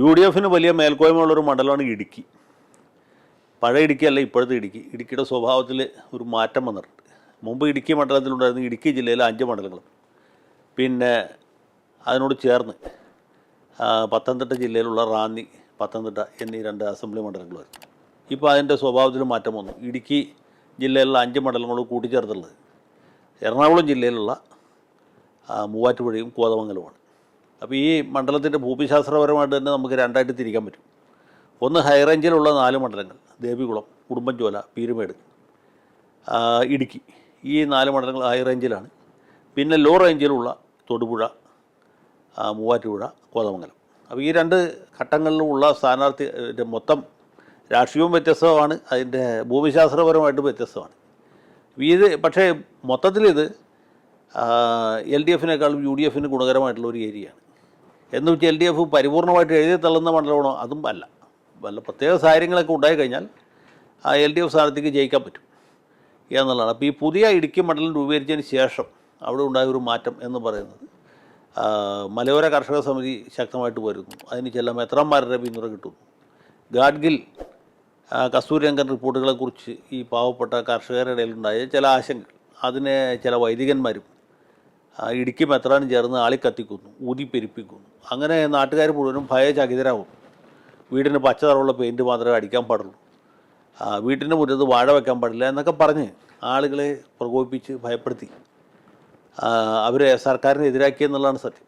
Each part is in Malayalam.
യു ഡി എഫിന് വലിയ മേൽക്കോയ്മയുള്ളൊരു മണ്ഡലമാണ് ഇടുക്കി. പഴയ ഇടുക്കിയല്ല ഇപ്പോഴത്തെ ഇടുക്കി. ഇടുക്കിയുടെ സ്വഭാവത്തിൽ ഒരു മാറ്റം വന്നിട്ടുണ്ട്. മുമ്പ് ഇടുക്കി മണ്ഡലത്തിലുണ്ടായിരുന്നു ഇടുക്കി ജില്ലയിലെ അഞ്ച് മണ്ഡലങ്ങളും പിന്നെ അതിനോട് ചേർന്ന് പത്തനംതിട്ട ജില്ലയിലുള്ള റാന്നി പത്തനംതിട്ട എന്നീ രണ്ട് അസംബ്ലി മണ്ഡലങ്ങളായിരുന്നു. ഇപ്പോൾ അതിന്റെ സ്വഭാവത്തിൽ മാറ്റം വന്നു. ഇടുക്കി ജില്ലയിലുള്ള അഞ്ച് മണ്ഡലങ്ങളും കൂട്ടിച്ചേർത്തുള്ളത് എറണാകുളം ജില്ലയിലുള്ള മൂവാറ്റുപുഴയും കോതമംഗലവുമാണ്. അപ്പോൾ ഈ മണ്ഡലത്തിന്റെ ഭൂമിശാസ്ത്രപരമായിട്ട് തന്നെ നമുക്ക് രണ്ടായിട്ട് തിരിക്കാൻ പറ്റും. ഒന്ന് ഹൈറേഞ്ചിലുള്ള നാല് മണ്ഡലങ്ങൾ ദേവികുളം ഉടുമ്പൻചോല പീരുമേട് ഇടുക്കി. ഈ നാല് മണ്ഡലങ്ങൾ ഹൈ റേഞ്ചിലാണ് പിന്നെ ലോ റേഞ്ചിലുള്ള തൊടുപുഴ മൂവാറ്റുപുഴ കോതമംഗലം. അപ്പോൾ ഈ രണ്ട് ഘട്ടങ്ങളിലുമുള്ള സ്ഥാനാർത്ഥി മൊത്തം രാഷ്ട്രീയവും വ്യത്യസ്തമാണ് അതിന്റെ ഭൂമിശാസ്ത്രപരമായിട്ട് വ്യത്യസ്തമാണ്. ഇത് പക്ഷേ മൊത്തത്തിലിത് എൽ ഡി എഫിനേക്കാളും യു ഡി എഫിന് ഗുണകരമായിട്ടുള്ള ഒരു ഏരിയയാണ്. എന്ന് എൽ ഡി എഫ് പരിപൂർണമായിട്ട് എഴുതി തള്ളുന്ന മണ്ഡലമാണോ? അതും അല്ല. വല്ല പ്രത്യേക സാഹചര്യങ്ങളൊക്കെ ഉണ്ടായി കഴിഞ്ഞാൽ ആ എൽ ഡി എഫ് സ്ഥാനത്തേക്ക് ജയിക്കാൻ പറ്റും എന്നുള്ളതാണ്. അപ്പോൾ ഈ പുതിയ ഇടുക്കി മണ്ഡലം രൂപീകരിച്ചതിന് ശേഷം അവിടെ ഉണ്ടായ ഒരു മാറ്റം എന്ന് പറയുന്നത് മലയോര കർഷക സമിതി ശക്തമായിട്ട് വരുന്നു. അതിന് ചില മെത്രന്മാരുടെ പിന്തുണ കിട്ടുന്നു. ഗാഡ്ഗിൽ കസ്തൂരിരംഗൻ റിപ്പോർട്ടുകളെക്കുറിച്ച് ഈ പാവപ്പെട്ട കർഷകരുടെ ഇടയിലുണ്ടായ ചില ആശങ്കകൾ അതിനെ ചില വൈദികന്മാരും ഇടുക്കി മെത്രാനും ചേർന്ന് ആളിക്കത്തിക്കുന്നു ഊതിപ്പെരിപ്പിക്കുന്നു. അങ്ങനെ നാട്ടുകാർ മുഴുവനും ഭയചകിതരാകും വീടിന് പച്ച നിറമുള്ള പെയിന്റ് മാത്രമേ അടിക്കാൻ പാടുള്ളൂ. വീട്ടിന്റെ മുറ്റത്ത് വാഴ വെക്കാൻ പാടില്ല എന്നൊക്കെ പറഞ്ഞ് ആളുകളെ പ്രകോപിപ്പിച്ച് ഭയപ്പെടുത്തി. അവരെ സർക്കാരിനെ എതിരാക്കി എന്നുള്ളതാണ് സത്യം.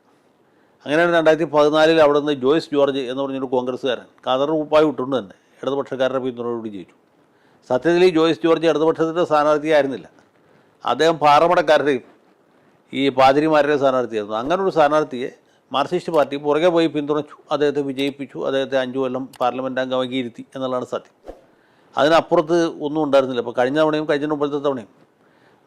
അങ്ങനെയാണ് രണ്ടായിരത്തി പതിനാലിൽ അവിടെ നിന്ന് ജോയ്സ് ജോർജ് എന്ന് പറഞ്ഞൊരു കോൺഗ്രസ്സുകാരൻ കാതർ ഉപ്പായി വിട്ടുകൊണ്ട് തന്നെ. ഇടതുപക്ഷക്കാരുടെ പിന്തുണയോടുകൂടി ജയിച്ചു. സത്യത്തിൽ ഈ ജോയ്സ് ജോർജ് ഇടതുപക്ഷത്തിന്റെ സ്ഥാനാർത്ഥിയായിരുന്നില്ല. അദ്ദേഹം പാറമടക്കാരുടെയും ഈ പാതിരിമാരുടെ സ്ഥാനാർത്ഥിയായിരുന്നു. അങ്ങനെ ഒരു സ്ഥാനാർത്ഥിയെ മാർക്സിസ്റ്റ് പാർട്ടി പുറകെ പോയി പിന്തുണച്ചു. അദ്ദേഹത്തെ വിജയിപ്പിച്ചു. അദ്ദേഹത്തെ അഞ്ചു കൊല്ലം പാർലമെന്റ് അംഗമാക്കി ഇരുത്തി എന്നുള്ളതാണ് സത്യം. അതിനപ്പുറത്ത് ഒന്നും ഉണ്ടായിരുന്നില്ല. ഇപ്പോൾ കഴിഞ്ഞ തവണയും കഴിഞ്ഞ മുമ്പത്തെ തവണയും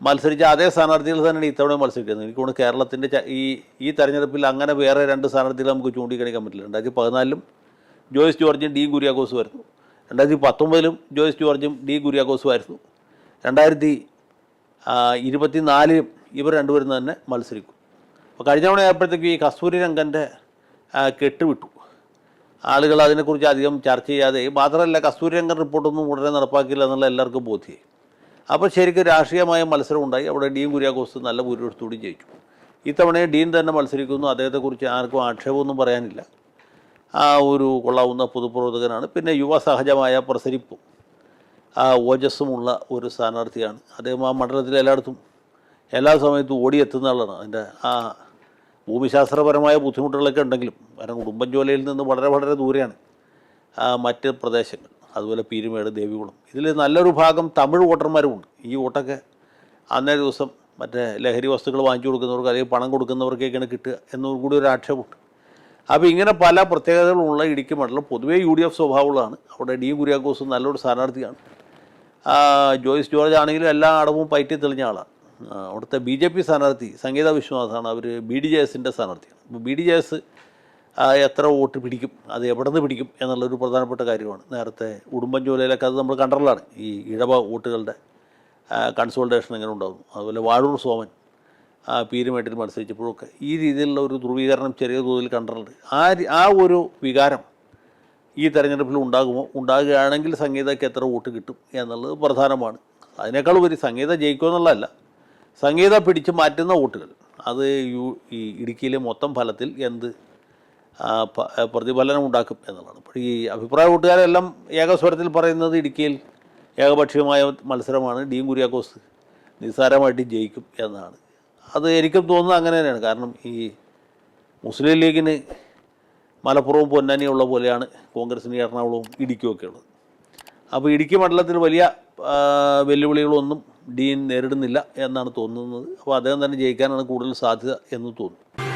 മത്സരിച്ച അതേ സ്ഥാനാർത്ഥികൾ തന്നെയാണ് ഇത്തവണയും മത്സരിക്കുന്നത്. എനിക്ക് തോന്നുന്നു കേരളത്തിന്റെ ഈ ഈ തെരഞ്ഞെടുപ്പിൽ അങ്ങനെ വേറെ രണ്ട് സ്ഥാനാർത്ഥികളെ നമുക്ക് ചൂണ്ടിക്കാണിക്കാൻ പറ്റില്ല. രണ്ടായിരത്തി പതിനാലിലും ജോയിസ് ജോർജും ഡി കുര്യാക്കോസും ആയിരുന്നു. രണ്ടായിരത്തി പത്തൊമ്പതിലും ജോയിസ് ജോർജും ഡി കുര്യാക്കോസും ആയിരുന്നു. രണ്ടായിരത്തി ഇരുപത്തിനാലിലും ഇവർ രണ്ടുപേരും തന്നെ മത്സരിക്കും. അപ്പോൾ കഴിഞ്ഞ തവണ ആയപ്പോഴത്തേക്ക് ഈ കസ്തൂരി രംഗന്റെ കെട്ട് വിട്ടു ആളുകൾ അതിനെക്കുറിച്ച് അധികം ചർച്ച ചെയ്യാതെ മാത്രമല്ല കസ്തൂരി രംഗൻ റിപ്പോർട്ടൊന്നും ഉടനെ നടപ്പാക്കില്ല എന്നുള്ള എല്ലാവർക്കും ബോധ്യമായി അപ്പോൾ ശരിക്കും രാഷ്ട്രീയമായ മത്സരം ഉണ്ടായി. അവിടെ ഡീൻ കുര്യാക്കോസ് നല്ല ഭൂരിപക്ഷത്തോടെ ജയിച്ചു. ഇത്തവണയും ഡീൻ തന്നെ മത്സരിക്കുന്നു. അദ്ദേഹത്തെക്കുറിച്ച് ആർക്കും ആക്ഷേപമൊന്നും പറയാനില്ല. ആ ഒരു കൊള്ളാവുന്ന പൊതുപ്രവർത്തകനാണ്. പിന്നെ യുവ സഹജമായ പ്രസരിപ്പും ആ ഓജസ്സുമുള്ള ഒരു സ്ഥാനാർത്ഥിയാണ്. അദ്ദേഹം ആ മണ്ഡലത്തിൽ എല്ലായിടത്തും എല്ലാ സമയത്തും ഓടിയെത്തുന്ന ആളാണ്. അതിന്റെ ആ ഭൂമിശാസ്ത്രപരമായ ബുദ്ധിമുട്ടുകളൊക്കെ ഉണ്ടെങ്കിലും കാരണം ഉടുമ്പൻചോലയിൽ നിന്ന് വളരെ വളരെ ദൂരെയാണ് മറ്റ് പ്രദേശങ്ങൾ. അതുപോലെ പീരുമേട് ദേവികുളം. ഇതിൽ നല്ലൊരു ഭാഗം തമിഴ് വോട്ടർമാരുമുണ്ട്. ഈ വോട്ടൊക്കെ അന്നേ ദിവസം മറ്റേ ലഹരി വസ്തുക്കൾ വാങ്ങിച്ചു കൊടുക്കുന്നവർക്ക് അല്ലെങ്കിൽ പണം കൊടുക്കുന്നവർക്കൊക്കെയാണ് കിട്ടുക എന്നൊരു കൂടി ഒരു ആക്ഷേപമുണ്ട്. അപ്പോൾ ഇങ്ങനെ പല പ്രത്യേകതകളുള്ള ഇടുക്കി മണ്ഡലം പൊതുവേ യു ഡി എഫ് സ്വഭാവമുള്ളതാണ്. അവിടെ ഡി കുര്യാക്കോസ് നല്ലൊരു സ്ഥാനാർത്ഥിയാണ്. ജോയിസ് ജോർജ് ആണെങ്കിലും എല്ലാ അടവും പയറ്റി തെളിഞ്ഞ ആളാണ്. അവിടുത്തെ ബി ജെ പി സ്ഥാനാർത്ഥി സംഗീത വിശ്വനാഥാണ്. അവർ ബി ഡി ജെ എസിന്റെ സ്ഥാനാർത്ഥിയാണ്. അപ്പോൾ ബി ഡി ജെ എസ് എത്ര വോട്ട് പിടിക്കും അത് എവിടെ നിന്ന് പിടിക്കും എന്നുള്ളൊരു പ്രധാനപ്പെട്ട കാര്യമാണ്. നേരത്തെ ഉടുമ്പൻചോലയിലൊക്കെ അത് നമ്മൾ കണ്ടറിലാണ്. ഈ ഇഴവ വോട്ടുകളുടെ കൺസോൾട്ടേഷൻ എങ്ങനെ ഉണ്ടാകുന്നു. അതുപോലെ വാഴൂർ സോമൻ പീരുമേട്ടിൽ മത്സരിച്ചപ്പോഴൊക്കെ ഈ രീതിയിലുള്ള ഒരു ധ്രുവീകരണം ചെറിയ തോതിൽ കണ്ടിട്ടുണ്ട്. ആ ആ ഒരു വികാരം ഈ തെരഞ്ഞെടുപ്പിൽ ഉണ്ടാകുമോ? ഉണ്ടാകുകയാണെങ്കിൽ സംഗീതയ്ക്ക് എത്ര വോട്ട് കിട്ടും എന്നുള്ളത് പ്രധാനമാണ്. അതിനേക്കാൾ ഉപരി സംഗീത ജയിക്കുമെന്നുള്ളതല്ല. സംഗീത പിടിച്ച് മാറ്റുന്ന വോട്ടുകൾ. അത് യു ഈ ഇടുക്കിയിലെ മൊത്തം ഫലത്തിൽ എന്ത് പ്രതിഫലനം ഉണ്ടാക്കും എന്നുള്ളതാണ്. അപ്പോൾ ഈ അഭിപ്രായ വോട്ടുകാരെല്ലാം ഏകസ്വരത്തിൽ പറയുന്നത് ഇടുക്കിയിൽ ഏകപക്ഷീയമായ മത്സരമാണ്. ഡീൻ കുര്യാക്കോസ് നിസ്സാരമായിട്ട് ജയിക്കും എന്നാണ്. അത് എനിക്കും തോന്നുന്നത് അങ്ങനെ തന്നെയാണ്. കാരണം ഈ മുസ്ലിം ലീഗിന് മലപ്പുറവും പൊന്നാനിയും ഉള്ള പോലെയാണ് കോൺഗ്രസിന് എറണാകുളവും ഇടുക്കിയും ഒക്കെ ഉള്ളത്. അപ്പോൾ ഇടുക്കി മണ്ഡലത്തിൽ വലിയ വെല്ലുവിളികളൊന്നും ഡീൻ നേരിടുന്നില്ല എന്നാണ് തോന്നുന്നത്. അപ്പോൾ അദ്ദേഹം തന്നെ ജയിക്കാനാണ് കൂടുതൽ സാധ്യത എന്ന് തോന്നുന്നു.